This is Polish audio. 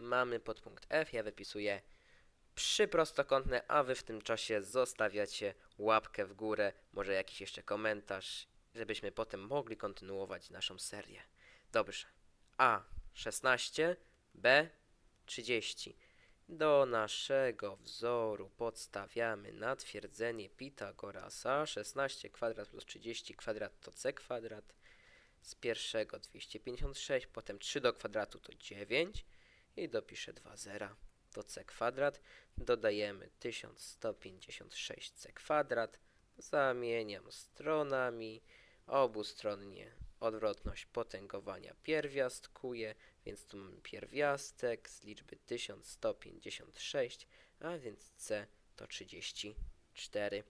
mamy podpunkt F, ja wypisuję przyprostokątne, a wy w tym czasie zostawiacie łapkę w górę, może jakiś jeszcze komentarz, żebyśmy potem mogli kontynuować naszą serię. Dobrze. A 16, B 30. Do naszego wzoru podstawiamy natwierdzenie Pitagorasa. 16 kwadrat plus 30 kwadrat to c kwadrat. Z pierwszego 256, potem 3 do kwadratu to 9 i dopiszę 2 zera to c kwadrat. Dodajemy 1156c kwadrat. Zamieniam stronami. Obustronnie odwrotność potęgowania pierwiastkuje, więc tu mamy pierwiastek z liczby 1156, a więc c to 34.